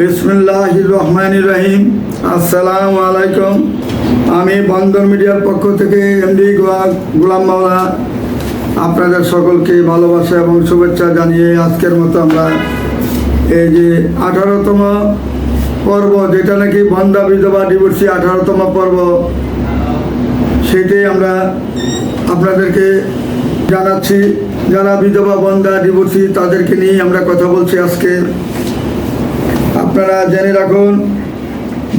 রহমান রহিম আসসালামু আলাইকুম। আমি বন্দর মিডিয়ার পক্ষ থেকে এমডি গোলাম মাওলা আপনাদের সকলকে ভালোবাসা এবং শুভেচ্ছা জানিয়ে আজকের মতো আমরা এই যে আঠারোতম পর্ব, যেটা নাকি বন্দা বিধবা ডিভোর্সি আঠারোতম পর্ব সেটাই আমরা আপনাদেরকে জানাচ্ছি। যারা বিধবা বন্দা ডিভোর্সি তাদেরকে নিয়ে আমরা কথা বলছি আজকে। আপনারা জেনে রাখুন,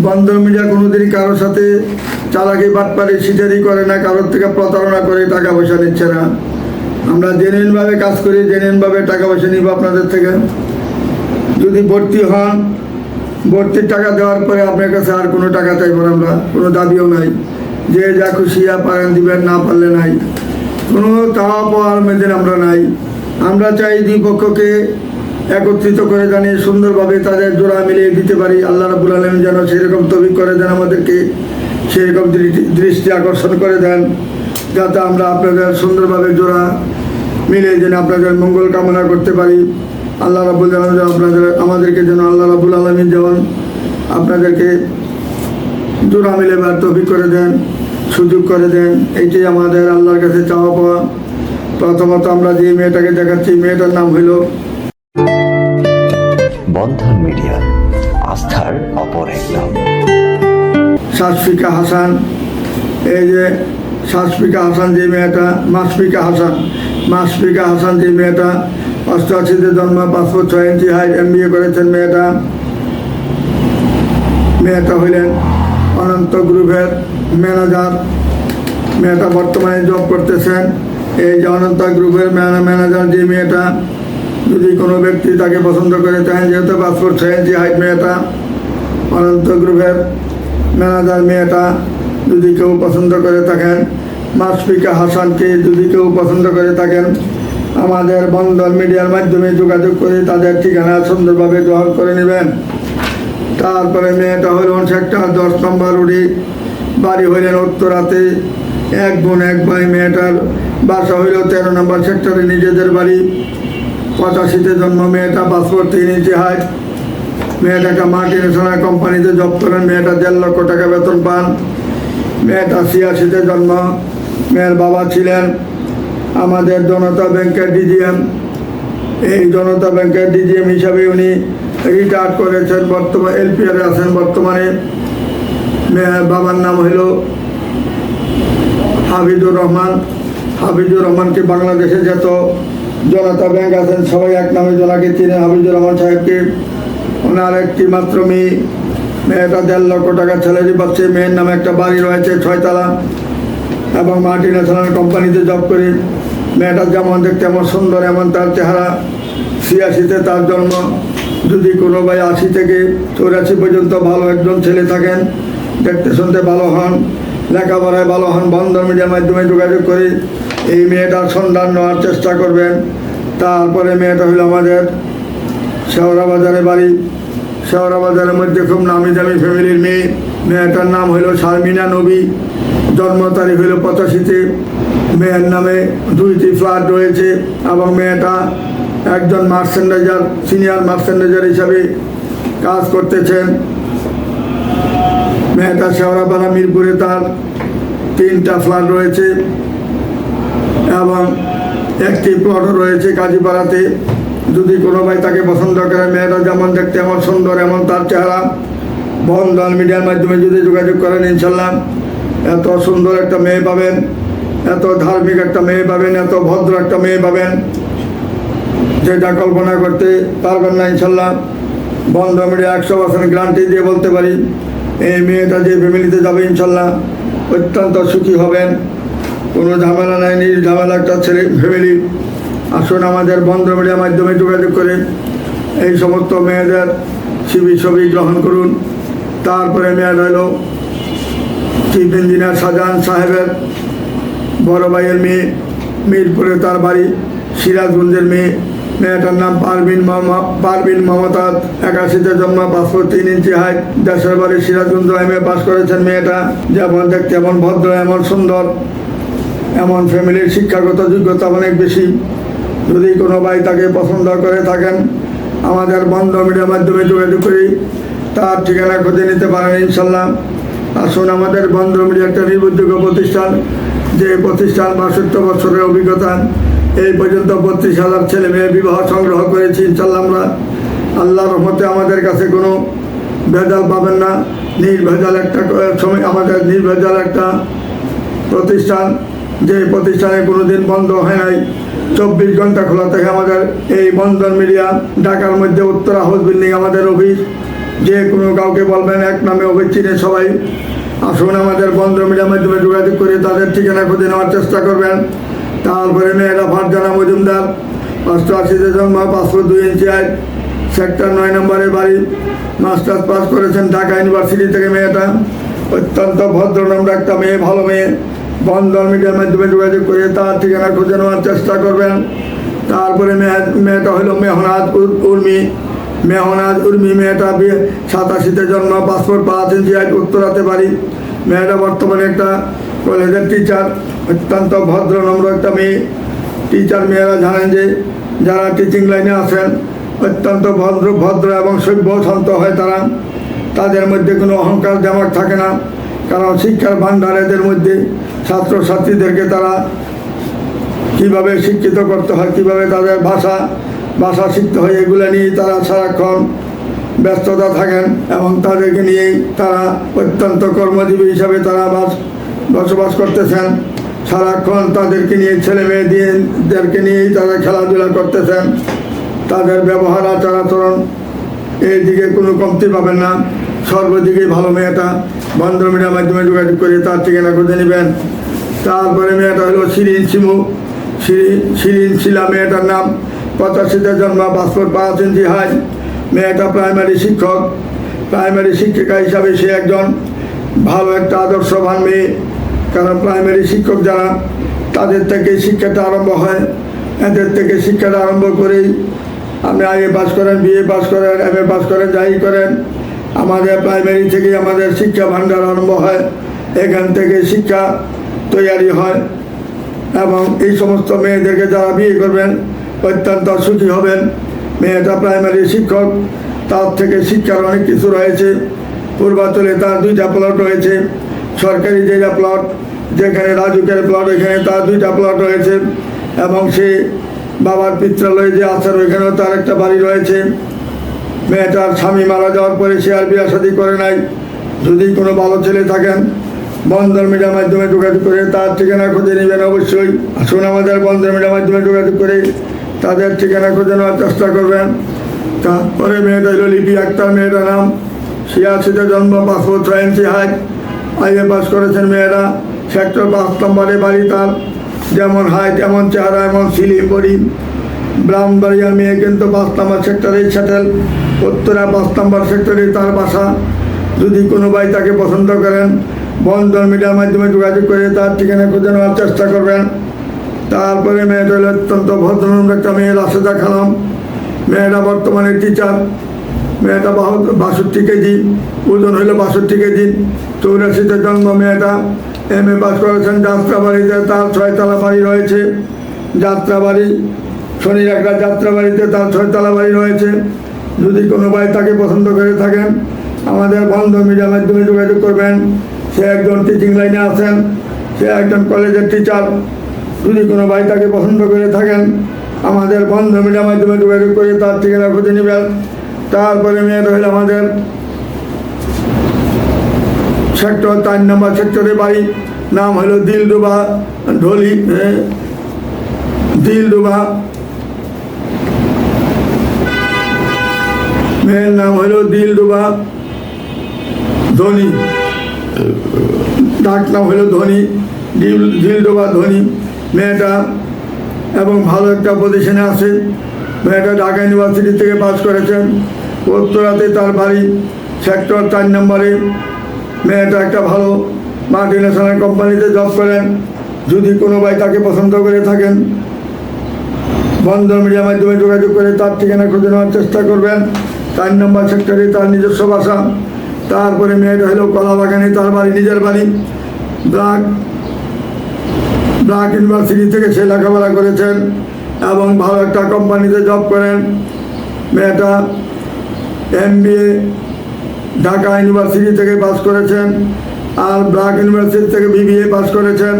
বন্দর মিডিয়া কোনোদিনই কারোর সাথে চালাকি বাটপারি, সিটারি করে না, কারোর থেকে প্রতারণা করে টাকা পয়সা নিচ্ছে না। আমরা জেনুইনভাবে কাজ করি জেনুইনভাবে টাকা পয়সা নিব আপনাদের থেকে। যদি ভর্তি হন, ভর্তির টাকা দেওয়ার পরে আপনার কাছে আর কোনো টাকা চাইব না আমরা, কোনো দাবিও নাই। যে যা খুশি পারেন দিবেন, না পারলে নাই। কোনো চাওয়া পাওয়ার মেয়েদের আমরা নাই। আমরা চাই দুই পক্ষকে একত্রিত করে জানিয়ে সুন্দরভাবে তাদের জোড়া মিলিয়ে দিতে পারি। আল্লাহ রাবুল আলম যেন সেরকম তবিক করে দেন আমাদেরকে, সেরকম দৃষ্টি- আকর্ষণ করে দেন, যাতে আমরা আপনাদের সুন্দরভাবে জোড়া মিলে যেন আপনাদের মঙ্গল কামনা করতে পারি। আল্লাহ রাবুল আলম আপনাদের, আমাদেরকে যেন আল্লাহ রাবুল আলমিন যেমন আপনাদেরকে জোড়া মিলে বা তফিক করে দেন, সুযোগ করে দেন এইটাই আমাদের আল্লাহর কাছে চাওয়া পাওয়া। প্রথমত আমরা যে মেয়েটাকে দেখাচ্ছি, মেয়েটার নাম হইল বন্ধন মিডিয়া। আস্থার অপর এক নাম শাসফিকা হাসান, এই যে শাসফিকা হাসান যে মেয়েটা, মাসফিকা হাসান মাসফিকা হাসান যে মেয়েটা, অষ্টআশিতে জন্ম পাসপোর্ট ছয় ইঞ্চি হাইট এম বিএ করেছেন মেয়েটা। মেয়েটা হইলেন অনন্ত গ্রুপের ম্যানেজার। মেয়েটা বর্তমানে জব করতেছেন। এই যে অনন্ত গ্রুপের ম্যানেজার যে মেয়েটা যদি কোনো ব্যক্তি তাকে পছন্দ করে থাকেন যেহেতু পাসপোর্ট ইঞ্চি হাইট মেয়েটা, অনন্ত গ্রুপের ম্যানেজার মেয়েটা যদি কেউ পছন্দ করে থাকেন, মাসফিকা হাসানকে যদি কেউ পছন্দ করে থাকেন, আমাদের বন্ধন মিডিয়ার মাধ্যমে যোগাযোগ করে তাদের ঠিকানা সুন্দরভাবে গ্রহণ করে নেবেন। তারপরে মেয়েটা হইল সেক্টর দশ নম্বর রুডি, বাড়ি হইলেন উত্তরাতে, এক বোন, এক ভাই, মেয়েটার বাসা হইল তেরো নম্বর সেক্টরে, নিজেদের বাড়ি। পঁচাশিতে জন্ম, মেয়েটা পাসপোর্ট তিন ইঞ্চি হাইট মেয়েটা একটা মাল্টিনেশনাল কোম্পানিতে জব করেন, মেয়েটা দেড় লক্ষ টাকা বেতন পান। মেয়েটা ছিয়াশিতে জন্ম, মেয়ের বাবা ছিলেন আমাদের জনতা ব্যাংকের ডিজিএম এই জনতা ব্যাংকের ডিজিএম হিসাবে উনি রিটায়ার করেছেন বর্তমানে এলপিআর আছেন বর্তমানে। মেয়ের বাবার নাম হইল হাবিজুর রহমান। হাবিজুর রহমানকে বাংলাদেশে যত। জনতা ব্যাংক আছেন, সবাই এক নামে জনাকে চিনে হাবিজুর রহমান সাহেবকে। ওনার একটি মাত্র মেয়ে, মেয়েটা দেড় লক্ষ টাকা স্যালারি পাচ্ছে, মেয়ের নামে একটা বাড়ি রয়েছে ছয়তলা এবং মাল্টি ন্যাশনাল কোম্পানিতে জব করে। মেয়েটা যেমন দেখতে এমন সুন্দর, এমন তার চেহারা। ছিয়াশিতে তার জন্ম। যদি কোনো ভাই আশি থেকে চৌরাশি পর্যন্ত ভালো একজন ছেলে থাকেন, দেখতে শুনতে ভালো হন, লেখাপড়ায় ভালো হন বন্ধন মিডিয়ার মাধ্যমে যোগাযোগ করে। এই মেয়েটার সন্ধান নেওয়ার চেষ্টা করবেন। তারপরে মেয়েটা হলো আমাদের শেওরা বাজারে বাড়ি। শেওড়া বাজারের মধ্যে খুব নামি দামি ফ্যামিলির মেয়ে। মেয়েটার নাম হইল শারমিনা নবী। জন্ম তারিখ হইল পঁচাশিতে। মেয়ের নামে দুইটি ফ্ল্যাট রয়েছে এবং মেয়েটা একজন মার্সেন্ডাইজার সিনিয়র মার্সেন্ডাইজার হিসাবে কাজ করতেছেন। মেয়েটা শেওড়াপাড়া মিরপুরে তার তিনটা ফ্ল্যাট রয়েছে। এবং একটি প্লটও রয়েছে কাজীপাড়াতে। যদি কোনো ভাই তাকে পছন্দ করে, মেয়েটা যেমন দেখতে এমন সুন্দর, এমন তার চেহারা বন্ধন মিডিয়ার মাধ্যমে যদি যোগাযোগ করেন, ইনশাল্লাহ এত সুন্দর একটা মেয়ে পাবেন, এত ধার্মিক একটা মেয়ে পাবেন, এত ভদ্র একটা মেয়ে পাবেন, যেটা কল্পনা করতে পারবেন না, ইনশাল্লাহ। বন্ধ মিডিয়া একশো পার্সেন্ট গ্যারান্টি দিয়ে বলতে পারি, এই মেয়েটা যে ফ্যামিলিতে যাবে, ইনশাল্লাহ অত্যন্ত সুখী হবেন। কোনো ঝামেলা নাই, নিজ ঝামেলা একটা ছেলে ফ্যামিলি আসুন আমাদের বন্ধ মিডিয়ার মাধ্যমে যোগাযোগ করে। এই সমস্ত মেয়েদের ছবি ছবি গ্রহণ করুন। তারপরে মেয়ের হইল চিফ ইঞ্জিনিয়ার শাহজাহান সাহেবের বড় ভাইয়ের মেয়ে, মিরপুরে তার বাড়ি, সিরাজগঞ্জের মেয়ে। মেয়েটার নাম পারবিন মামা- পারবিন মমতাজ একাশিতে জন্ম পাসপোর্ট তিন ইঞ্চি হাইট দেশের বাড়ি সিরাজগঞ্জ এম এ পাস করেছেন মেয়েটা। যেমন দেখতে এমন, ভদ্র, এমন, সুন্দর। এমন ফ্যামিলির শিক্ষাগত যোগ্যতা অনেক বেশি। যদি কোনো ভাই তাকে পছন্দ করে থাকেন, আমাদের বন্ধ মিডিয়ার মাধ্যমে যোগাযোগ করি, তার ঠিকানা খুঁজে নিতে পারেন ইনশাল্লাহ। আসুন আমাদের বন্ধ মিডিয়া একটা নির্ভরযোগ্য প্রতিষ্ঠান, যে প্রতিষ্ঠান বাষট্টি বছরের অভিজ্ঞতা। এই পর্যন্ত বত্রিশ হাজার ছেলে মেয়ে বিবাহ সংগ্রহ করেছি ইনশাল্লাহ আমরা। আল্লাহ রহমতে আমাদের কাছে কোনো ভেজাল পাবেন না। নির্ভেজাল একটা, সময় আমাদের নির্ভেজাল একটা প্রতিষ্ঠান। যে প্রতিষ্ঠানে কোনো দিন বন্ধ হয় নাই, চব্বিশ ঘণ্টা খোলা থাকে আমাদের। এই বন্ধন মিডিয়া ঢাকার মধ্যে উত্তরা হাউস বিল্ডিং আমাদের অফিস। যে কোনো কাউকে বলবেন, এক নামে অফিস চিনে সবাই। আসুন আমাদের বন্ধন মিডিয়ার মাধ্যমে যোগাযোগ করে তাদের ঠিকানা খুঁজে নেওয়ার চেষ্টা করবেন। তারপরে মেয়েরা ফারজানা মজুমদার, অষ্টআশিতে জন্ম পাঁচশো দুই ইঞ্চি আয় সেক্টর নয় নম্বরে বাড়ি। মাস্টার্স পাস করেছেন ঢাকা ইউনিভার্সিটি থেকে মেয়েটা। অত্যন্ত ভদ্রনম্র একটা মেয়ে, ভালো মেয়ে। বন্ধন মিডিয়ার মাধ্যমে যোগাযোগ করে তার ঠিকানা খুঁজে নেওয়ার চেষ্টা করবেন। তারপরে মেয়ে মেয়েটা হলো মেহনাজ উর- উর্মি। মেহনাজ উর্মি মেয়েটা সাতাশিতে জন্ম, পাসপোর্ট পাঁচ ইঞ্চি আজ উত্তরাতে পারি মেয়েটা বর্তমানে একটা কলেজের টিচার অত্যন্ত ভদ্র, নম্র একটা মেয়ে। টিচার মেয়েরা জানেন যে যারা টিচিং লাইনে আছেন, অত্যন্ত ভদ্র ভদ্র এবং সভ্য শান্ত হয় তারা। তাদের মধ্যে কোনো অহংকার জামাক থাকে না। কারণ শিক্ষার ভাণ্ডার এদের মধ্যে। ছাত্রছাত্রীদেরকে তারা কীভাবে শিক্ষিত করতে হয়, কীভাবে তাদের ভাষা ভাষা শিখতে হয়, এগুলো নিয়েই তারা সারাক্ষণ ব্যস্ততা থাকেন এবং তাদেরকে নিয়েই তারা অত্যন্ত কর্মজীবী হিসাবে তারা বাস, বসবাস করতেছেন। সারাক্ষণ তাদেরকে নিয়ে ছেলে মেয়েদেরকে নিয়েই তারা খেলাধুলা করতেছেন। তাদের ব্যবহার আচার আচরণ এই দিকে কোনো কমতি পাবেন না। সর্বদিকেই ভালো মেয়েটা। বন্ধ মিডিয়ার মাধ্যমে যোগাযোগ করে তার ঠিকানা খুঁজে নেবেন। তারপরে মেয়েটা হলো শিরিন শিরিন শিরিন শিলা মেয়েটার নাম। পঁচাশিতে জন্ম, পাসপোর্ট পাঁচ ইঞ্চি হাই মেয়েটা প্রাইমারি শিক্ষক। প্রাইমারি শিক্ষিকা হিসাবে সে একজন ভালো একটা আদর্শবান মেয়ে। কারণ প্রাইমারি শিক্ষক যারা, তাদের থেকে শিক্ষাটা আরম্ভ হয়। এদের থেকে শিক্ষাটা আরম্ভ করেই আপনি আগে পাস করেন, বিএ পাস করেন এম এ পাস করেন, যাই করেন আমাদের প্রাইমারি থেকে আমাদের শিক্ষা ভাণ্ডার আরম্ভ হয়। এখান থেকে শিক্ষা তৈরি হয় এবং এই সমস্ত মেয়েদেরকে যারা বিয়ে করবেন, অত্যন্ত সুখী হবেন। মেয়েটা প্রাইমারি শিক্ষক, তার থেকে শিক্ষার অনেক কিছু রয়েছে। পূর্বাঞ্চলে তার দুইটা প্লট রয়েছে। সরকারি যেটা প্লট যেখানে রাজুকের প্লট ওইখানে তার দুইটা প্লট রয়েছে। এবং সে বাবার পিত্রালয়ে যে আসার ওইখানেও তার একটা বাড়ি রয়েছে। মেয়েটার স্বামী মারা যাওয়ার পরে সে আর বিয়া শাদী করে নাই। যদি কোনো ভালো ছেলে থাকেন, বন্ধন মিডিয়ার মাধ্যমে যোগাযোগ করে তার ঠিকানা খুঁজে নেবেন অবশ্যই। আসুন আমাদের বন্ধন মিডিয়ার মাধ্যমে যোগাযোগ করে তাদের ঠিকানা খুঁজে নেওয়ার চেষ্টা করবেন। তারপরে মেয়েটা হলো লিপি আক্তার, মেয়েটার নাম ছিয়াশিতে জন্ম passport inch height IA pass করেছেন মেয়েরা। সেক্টর পাঁচ নম্বরে বাড়ি তার। যেমন হাইট, এমন চেহারা, এমন সিলিম বডি। ব্রাউনবাড়িয়ার মেয়ে কিন্তু পাঁচ নম্বর সেক্টরেই সেটেল। উত্তরা পাঁচ নম্বর সেক্টরে তার বাসা। যদি কোনো ভাই তাকে পছন্দ করেন বন্ধন মিডিয়ার মাধ্যমে যোগাযোগ করে তার ঠিকানা খুঁজে নেওয়ার চেষ্টা করবেন। তারপরে মেয়েটা হলো অত্যন্ত ভদ্রনম্র একটা মেয়ে, রাশেদা খালাম মেয়েটা বর্তমানে টিচার মেয়েটা বাষট্টি কেজি। ওজন হলো বাষট্টি কেজি। চৌরাশিতে জন্ম মেয়েটা। এম এ পাস করেছেন যাত্রাবাড়িতে। তার ছয়তলা বাড়ি রয়েছে। যাত্রাবাড়ি শনি একটা যাত্রাবাড়িতে তার ছয়তলা বাড়ি রয়েছে। যদি কোনো ভাই তাকে পছন্দ করে থাকেন, আমাদের বন্ধ মিডিয়ার মাধ্যমে যোগাযোগ করবেন। সে একজন টিচিং লাইনে আছেন, সে একজন কলেজের টিচার যদি কোনো ভাই তাকে পছন্দ করে থাকেন, আমাদের বন্ধ মিডিয়ার মাধ্যমে যোগাযোগ করে তার ঠিকানা খুঁজে নেবেন। তারপরে মেয়ে হলো আমাদের সেক্টর চার নম্বর সেক্টরে বাড়ি। নাম হলো দিলডুবা ঢলি দিলডুবা মেয়ের নাম হলো দিলডুবা ধনী। ডাক নাম হলো ধনী, দিল দিলডোবা ধনী। মেয়েটা এবং ভালো একটা পজিশনে আছে। মেয়েটা ঢাকা ইউনিভার্সিটি থেকে পাস করেছেন। উত্তরাতে তার বাড়ি সেক্টর চার নম্বরে। মেয়েটা একটা ভালো মাল্টি ন্যাশনাল কোম্পানিতে জব করেন। যদি কোনো ভাই তাকে পছন্দ করে থাকেন বন্ধন মিডিয়ার মাধ্যমে যোগাযোগ করে তার ঠিকানা খুঁজে নেওয়ার চেষ্টা করবেন। চার নম্বর সেক্টরে তার নিজস্ব বাসা, তারপরে মেয়েটা হলো কলা বাগানে, তার বাড়ি, নিজের বাড়ি। ব্রাক ব্রাক ইউনিভার্সিটি থেকে সে লেখাপড়া করেছেন এবং ভালো একটা কোম্পানিতে জব করেন। মেয়েটা এম ঢাকা ইউনিভার্সিটি থেকে পাস করেছেন আর ব্রাক ইউনিভার্সিটি থেকে বিবিএ পাস করেছেন।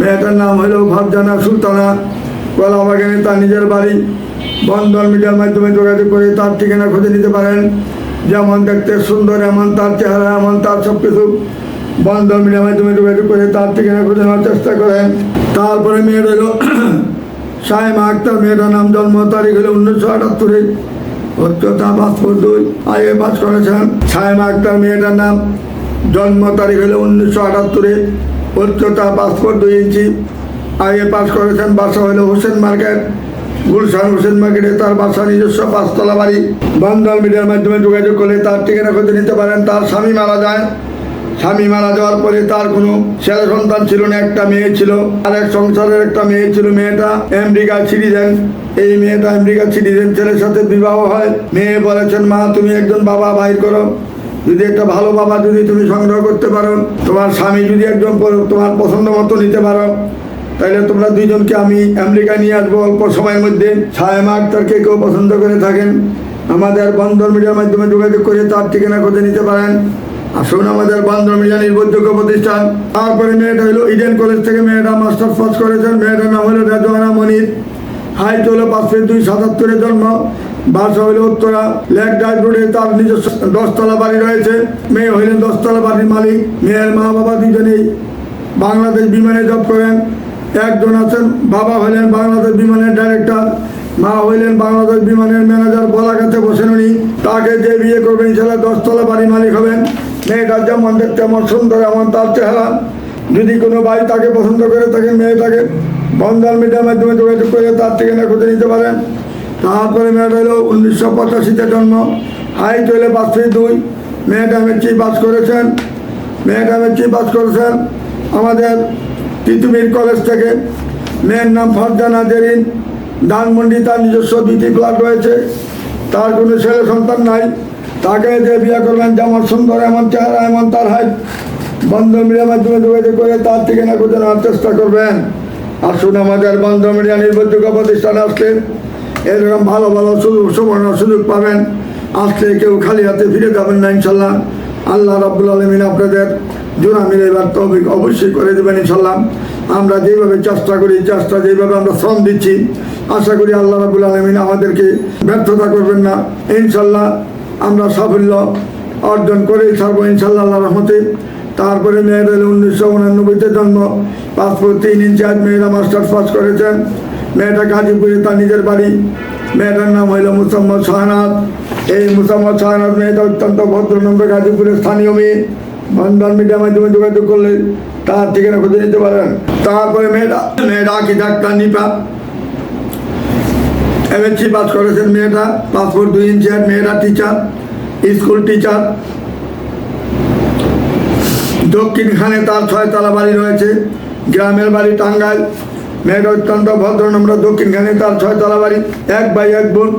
মেয়েটার নাম হলো ভাবজানা সুলতানা। কলাবাগানে তার নিজের বাড়ি। বন্ধন মিডিয়ার মাধ্যমে যোগাযোগ করে তার ঠিকানা খুঁজে নিতে পারেন। যেমন দেখতে সুন্দর, এমন তার চেহারা, এমন তার সব কিছু বন্ধন মিডিয়ার মাধ্যমে যোগাযোগ করে তার ঠিকানা খুঁজে নেওয়ার চেষ্টা করেন। তারপরে মেয়ে রইল সাহেমা আক্তার। মেয়েটার নাম জন্ম তারিখ হলো উনিশশো আটাত্তরে। উচ্চতা পাসপোর্ট দুই আগে পাস করেছেন। সাহেমা আক্তার, মেয়েটার নাম জন্ম তারিখ হলো উনিশশো আটাত্তরে। উচ্চতা পাসপোর্ট দুই ইঞ্চি আগে পাস করেছেন। বাসা হলো হোসেন মার্কেট। গুলশান হোসেন মার্কেটে তার বাসা, নিজস্ব পাঁচতলা বাড়ি। বন্ধন মিডিয়ার মাধ্যমে যোগাযোগ করলে তার ঠিকানা খুঁজে নিতে পারেন। তার স্বামী মারা যায়। স্বামী মারা যাওয়ার পরে তার কোনো ছেলে সন্তান ছিল না, একটা মেয়ে ছিল। আর এক সংসারের একটা মেয়ে ছিল, মেয়েটা আমেরিকা সিটিজেন। এই মেয়েটা আমেরিকা সিটিজেন ছেলের সাথে বিবাহ হয়। মেয়ে বলেছেন, মা, তুমি একজন বাবা, বাইর করো। যদি একটা ভালো বাবা যদি তুমি সংগ্রহ করতে পারো, তোমার স্বামী যদি একজন তোমার পছন্দ মতো নিতে পারো তাহলে তোমরা দুইজনকে আমি আমেরিকা নিয়ে আসব অল্প সময়ের মধ্যে। ছায়ামা আক্তারকে কেউ পছন্দ করে থাকেন। আমাদের বন্ধন মিডিয়ার মাধ্যমে যোগাযোগ করে তার ঠিকানা খুঁজে নিতে পারেন। আসুন আমাদের বন্ধন মিডিয়া নির্ভরযোগ্য প্রতিষ্ঠান। তারপরে মেয়েটা হলো ইডেন কলেজ থেকে মেয়েটা মাস্টার পাস করেছেন। মেয়েটার নাম হলো রেজওয়ানা মনির। হাইট হলো পাঁচ ফিট দুই সাতাত্তরের জন্ম। বাসা হইল উত্তরা। লেক ডাইভ রোডে তার নিজস্ব দশতলা বাড়ি রয়েছে। মেয়ে হইলেন দশতলা বাড়ির মালিক। মেয়ের মা বাবা দুজনেই বাংলাদেশ বিমানে জব করেন। একজন আছেন, বাবা হইলেন বাংলাদেশ বিমানের ডাইরেক্টর মা হইলেন বাংলাদেশ বিমানের ম্যানেজার বলাগাতে বসেন উনি। তাকে যে বিয়ে করবেন ইনশাল্লাহ দশতলা বাড়ি মালিক হবেন। মেয়েটার যেমন দেখতে এমন সুন্দর, এমন তার চেহারা। যদি কোনো ভাই তাকে পছন্দ করে থাকেন মেয়েটাকে বন্ধন মিডিয়ার মাধ্যমে যোগাযোগ করে তার থেকে না খুঁজে নিতে পারেন। তারপরে মেয়েটা হলো উনিশশো পঁচাশিতে জন্ম হাইট হলে পাঁচ ফিট দুই। মেয়েটা মেট্রিক বাস করেছেন। মেয়েটা মেট্রিক বাস করেছেন। আমাদের তিতুমির কলেজ থেকে মেয়ের নাম ফরজানা জেরিন ধানমন্ডি তার নিজস্ব দুটি ফ্ল্যাট রয়েছে। তার কোনো ছেলে সন্তান নাই। তাকে যে বিয়ে করবেন যেমন সুন্দর, এমন চেহারা, এমন তার হাইট বন্ধন মিডিয়ার মাধ্যমে যোগাযোগ করে তার ঠিকানা খুঁজে নেওয়ার চেষ্টা করবেন। আসুন আমাদের বন্ধন মিডিয়া নির্ভরযোগ্য প্রতিষ্ঠানে আসলে এরকম ভালো ভালো সুযোগ, সুবর্ণ সুযোগ পাবেন। আসলে কেউ খালি হাতে ফিরে যাবেন না, ইনশাল্লাহ। আল্লাহ রাব্বুল আলমিন আপনাদের জোড়া মিলে এবার তৌফিক অবশ্যই করে দেবেন ইনশাল্লাহ। আমরা যেভাবে চেষ্টা করি, চেষ্টা যেভাবে আমরা শ্রম দিচ্ছি, আশা করি আল্লাহ রাবুল আলমিন আমাদেরকে ব্যর্থতা করবেন না। ইনশাল্লাহ আমরা সাফল্য অর্জন করেই ছাড়বো ইনশাল্লাহ আল্লাহ রহমতে। তারপরে মেয়েরা উনিশশো উনানব্বইতে জন্ম। পাসপোর্ট তিন ইঞ্চি আজ মেয়েরা মাস্টার্স পাস করেছেন। মেয়েটা গাজীপুরে তার নিজের বাড়ি। মেয়েটার নাম হইল মুসাম্মদ শাহনাথ এই মুসাম্মদ শাহনাথ মেয়েটা অত্যন্ত ভদ্রনম্র গাজীপুরের স্থানীয় মেয়ে। বন্ধন মিডিয়ার মাধ্যমে যোগাযোগ করলে তার ঠিকানা খুঁজে নিতে পারেন। তারপরে মেয়েটা মেয়েটা কি ডাক্তার নিপা? এমএসসি পাস করেছেন মেয়েটা পাসপোর্ট দুই ইঞ্চি আর মেয়েরা টিচার স্কুল টিচার দক্ষিণখানে তার ছয়তলা বাড়ি রয়েছে, গ্রামের বাড়ি টাঙ্গাইল। মেয়েটা অত্যন্ত ভদ্রনম্র দক্ষিণখানে তার ছয়তলা বাড়ি, এক ভাই এক বোন।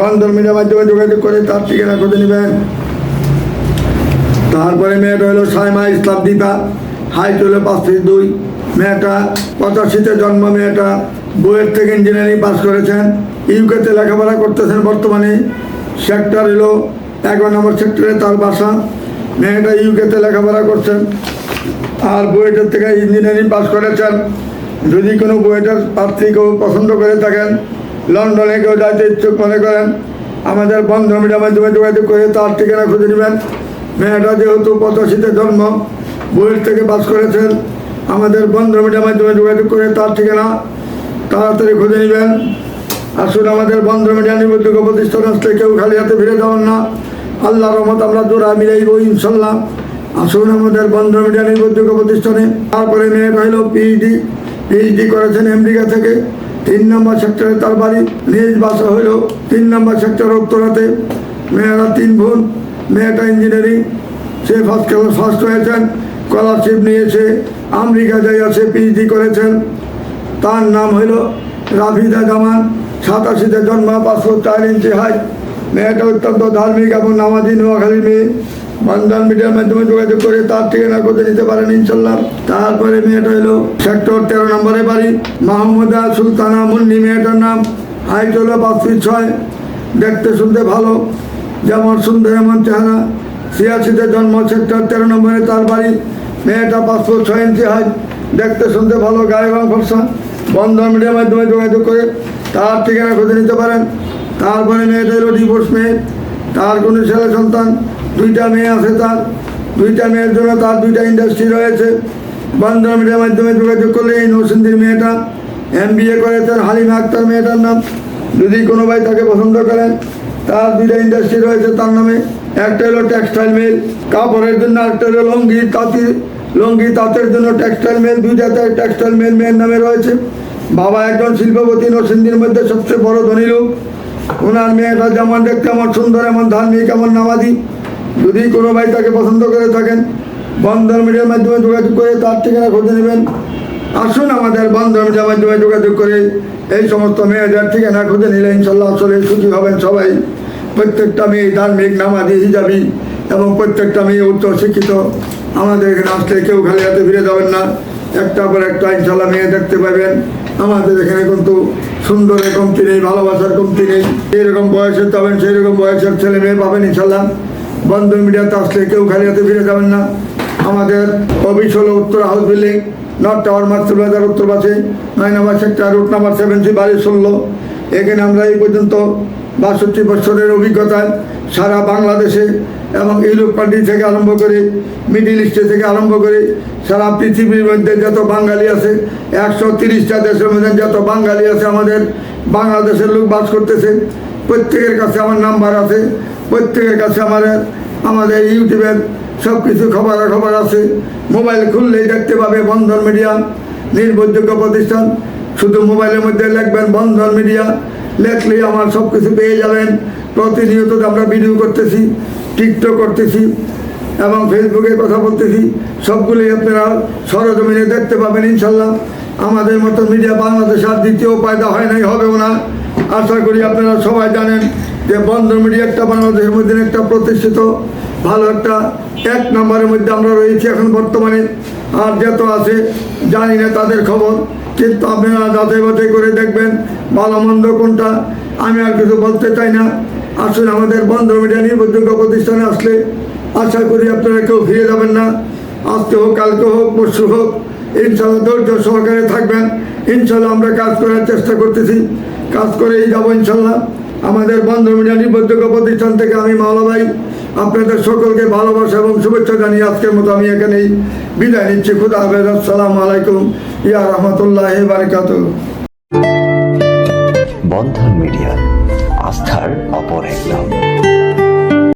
বন্ধন মিডিয়ার মাধ্যমে যোগাযোগ করে তার ঠিকানা খুঁজে নেবেন। তারপরে মেয়েটা হলো সাইমা ইসলাম দীপা হাইট হলো পাঁচ ফিট দুই। মেয়েটা পঁচাশিতে জন্ম, মেয়েটা বইয়ের থেকে ইঞ্জিনিয়ারিং পাস করেছেন। ইউকেতে লেখাপড়া করতেছেন বর্তমানে। সেক্টর হলো এগারো নম্বর সেক্টরে তার বাসা। মেয়েটা ইউকেতে লেখাপড়া করছেন। আর বুয়েটের থেকে ইঞ্জিনিয়ারিং পাস করেছেন। যদি কোনো বইটার প্রার্থী কেউ পছন্দ করে থাকেন, লন্ডনে কেউ যাইতে ইচ্ছুক মনে করেন, আমাদের বন্ধ মিডিয়ার মাধ্যমে যোগাযোগ করে তার ঠিকানা খুঁজে নেবেন। মেয়েটা যেহেতু পঁচাশিতে জন্ম বুয়েট থেকে বাস করেছেন, আমাদের বন্ধ মিডিয়ার মাধ্যমে যোগাযোগ করে তার ঠিকানা তাড়াতাড়ি খুঁজে নেবেন। আসুন, আমাদের বন্ধ মিডিয়া নিবদ্ধক প্রতিষ্ঠান আসলে কেউ খালি হাতে ফিরে যাবেন না। আল্লাহ রহমত, আমরা জোড়া মিলাইব, ইনশাল্লাহ। আসুন, আমাদের বন্ধ মিডিয়া নিবদ্ধক প্রতিষ্ঠানে। তারপরে মেয়ে রইল পিইডি পিএইচডি করেছেন আমেরিকা থেকে। তিন নম্বর সেক্টরে তার বাড়ি, নিজ বাসা হইল তিন নম্বর সেক্টর উত্তরাতে। মেয়েরা তিন বোন। মেয়েটা ইঞ্জিনিয়ারিং, সে ফার্স্ট ক্লাস ফার্স্ট হয়েছেন স্কলারশিপ নিয়েছে, আমেরিকা যাই আছে পিএইচডি করেছেন। তার নাম হইল রাফিদা জামান, সাতাশিতে জন্ম পাঁচশো চার ইঞ্চি হাইট মেয়েটা অত্যন্ত ধার্মিক এবং নামাজি নোয়াখালী মেয়ে। বন্ধন মিডিয়ার মাধ্যমে যোগাযোগ করে তার ঠিকানা করতে নিতে পারেন ইনশাল্লাহ তারপরে মেয়েটা হলো সেক্টর তেরো নম্বরে বাড়ি, মাহমুদা সুলতানা মুন্নি মেয়েটার নাম। হাইট হলো পাঁচ ফিট ছয়, দেখতে শুনতে ভালো। যেমন সুন্দর এমন চেহারা ছিয়াশিতে জন্ম সেক্টর তেরো নম্বরে তার বাড়ি, মেয়েটা পাঁচশো ছয় ইঞ্চি হয় দেখতে শুনতে ভালো, গায়ে রং ফর্সা বন্ধন মিডিয়ার মাধ্যমে যোগাযোগ করে তার ঠিকানা খুঁজে নিতে পারেন। তারপরে মেয়েটা হলো ডিভোর্স মেয়ে, তার কোনো ছেলে সন্তান, দুইটা মেয়ে আছে তার, দুইটা মেয়ের জন্য তার দুইটা ইন্ডাস্ট্রি রয়েছে। বন্ধন মিডিয়ার মাধ্যমে যোগাযোগ করলে এই নৌসিন্দির মেয়েটা এম বি এ করেছেন হালিমা আক্তার মেয়েটার নাম। যদি কোনো ভাই তাকে পছন্দ করেন তার দুইটা ইন্ডাস্ট্রি রয়েছে তার নামে। একটা হলো টেক্সটাইল মিল, কাপড়ের জন্য একটা হলো লঙ্গি, তাঁতি, লঙ্গি, তাঁতের জন্য টেক্সটাইল মিল দুইটাতে টেক্সটাইল মিল মেয়ের নামে রয়েছে। বাবা একজন শিল্পপতি, নরসিংদীর মধ্যে সবচেয়ে বড় ধনী লোক। ওনার মেয়েটা যেমন দেখতে এমন সুন্দর, এমন ধার্মিক, এমন নামাজি। যদি কোনো ভাই তাকে পছন্দ করে থাকেন বন্ধন মিডিয়ার মাধ্যমে যোগাযোগ করে তার ঠিকানা খুঁজে নেবেন। আসুন আমাদের মিডিয়ার মাধ্যমে যোগাযোগ করে। এই সমস্ত মেয়েদের ঠিকানা খুঁজে নিলে ইনশাল্লাহ আসলে সুখী হবেন সবাই। প্রত্যেকটা মেয়ে ধার্মিক, নামাজি, হিজাবি এবং প্রত্যেকটা মেয়ে উচ্চ শিক্ষিত। আমাদের এখানে আসলে কেউ খালি হাতে ফিরে যাবেন না। একটা পর একটা ইনশাল্লাহ মেয়ে দেখতে পাবেন। আমাদের এখানে কিন্তু সুন্দরের কমতি নেই ভালোবাসার কমতি নেই যেরকম বয়সের পাবেন সেই রকম বয়সের ছেলে মেয়ে পাবেন ইনশাল্লাহ। বন্ধন মিডিয়াতে আসলে কেউ খালি হাতে ফিরে যাবেন না। আমাদের অফিস হলো Uttar house building north tower master Bazar, উত্তর পাশে, নয় number sector route number seventy বাড়ি ষোলো। এখানে আমরা এই পর্যন্ত বাষট্টি বছরের অভিজ্ঞতায় সারা বাংলাদেশে এবং ইউরোপ কান্ট্রি থেকে আরম্ভ করে মিডিল ইস্টে থেকে আরম্ভ করে সারা পৃথিবীর মধ্যে যত বাঙালি আছে, একশো তিরিশটা দেশের মধ্যে যত বাঙালি আছে আমাদের বাংলাদেশের লোক বাস করতেছে, প্রত্যেকের কাছে আমার নাম্বার আছে, প্রত্যেকের কাছে আমাদের আমাদের ইউটিউবের সব কিছু খবর আছে। মোবাইল খুললেই দেখতে পাবে বন্ধন মিডিয়া, নির্ভরযোগ্য প্রতিষ্ঠান। শুধু মোবাইলের মধ্যে লিখবেন বন্ধন মিডিয়া, লেখলেই আমার সব কিছু পেয়ে যাবেন। প্রতিনিয়ত আমরা ভিডিও করতেছি টিকটক করতেছি, এবং ফেসবুকে কথা বলতেছি। সবগুলোই আপনারা সরজমিনে দেখতে পাবেন ইনশাল্লাহ। আমাদের মতো মিডিয়া বাংলাদেশ আর দ্বিতীয় পায়দা হয় নাই, হবেও না। আশা করি আপনারা সবাই জানেন যে বন্ধন মিডিয়া একটা বাংলাদেশের মধ্যে একটা প্রতিষ্ঠিত। ভালো একটা এক নম্বরের মধ্যে আমরা রয়েছি এখন বর্তমানে। আর যত আছে, জানি না তাদের খবর, কিন্তু আপনারা যাচাই বাছাই করে দেখবেন, ভালো মন্দ কোনটা, আমি আর কিছু বলতে চাই না। আসলে আমাদের বন্ধ মিডিয়া নির্ভরযোগ্য প্রতিষ্ঠানে আসলে আশা করি আপনারা কেউ ফিরে যাবেন না। আজকে হোক, কালকে হোক, পরশু হোক, ইনশাল্লাহ ধৈর্য সহকারে থাকবেন। ইনশাল্লাহ আমরা কাজ করার চেষ্টা করতেছি। কাজ করেই যাব ইনশাল্লাহ। আমাদের বন্ধ মিডিয়া নির্ভরযোগ্য প্রতিষ্ঠান থেকে আমি মাওলা ভাই আপনাদের সকলকে ভালোবাসা এবং শুভেচ্ছা জানিয়ে আজকের মতো আমি এখানেই বিদায় নিচ্ছি। খুদা হাফেজ। আসসালামু আলাইকুম। ইয়া রহমতুল্লাহ বারকাত বন্ধন মিডিয়া, আস্থার অপর এক নাম।